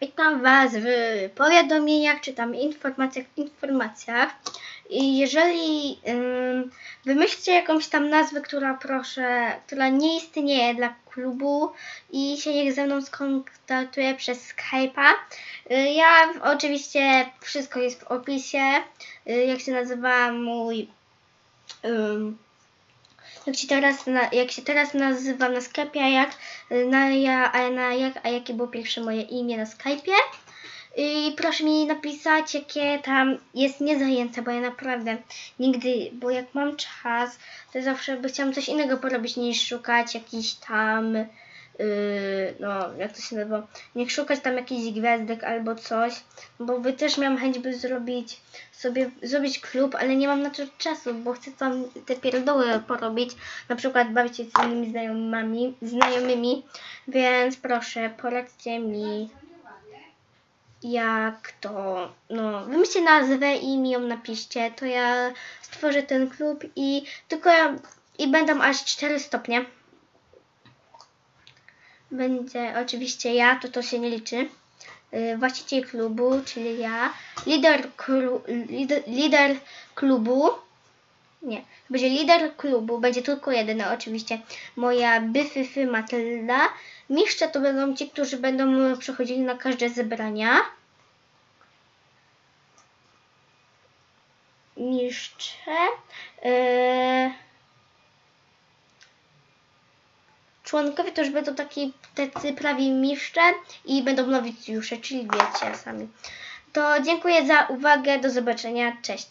Witam Was w powiadomieniach czy tam informacjach, informacjach. I jeżeli ym, wymyślcie jakąś tam nazwę, która proszę, która nie istnieje dla klubu i się niech ze mną skontaktuje przez Skype'a. Y, Ja oczywiście wszystko jest w opisie, y, jak się nazywa mój ym, jak się teraz, na, jak się teraz nazywam na Skype'ie, a jak, na, ja, a, na, jak, a jakie było pierwsze moje imię na Skype'ie. I proszę mi napisać, jakie tam jest niezajęte, bo ja naprawdę nigdy, bo jak mam czas, to zawsze by chciałam coś innego porobić niż szukać jakichś tam, no jak to się nazywa, niech szukać tam jakichś gwiazdek albo coś, bo by też miałam chęć, by zrobić sobie, zrobić klub, ale nie mam na to czasu, bo chcę tam te pierdoły porobić, na przykład bawić się z innymi znajomymi, znajomymi, więc proszę, poradźcie mi jak to, no, wymyślcie nazwę i mi ją napiszcie, to ja stworzę ten klub i tylko ja, i będą aż 4 stopnie. Będzie oczywiście ja, to to się nie liczy. Yy, Właściciel klubu, czyli ja. Lider, lider, lider klubu. Nie, będzie lider klubu, będzie tylko jeden, oczywiście. Moja byfyfy Matylda. Mistrze to będą ci, którzy będą przychodzili na każde zebrania. Mistrze. Yy... Członkowie to już będą taki tacy prawi mistrze i będą nowicjusze, czyli wiecie sami. To dziękuję za uwagę, do zobaczenia, cześć.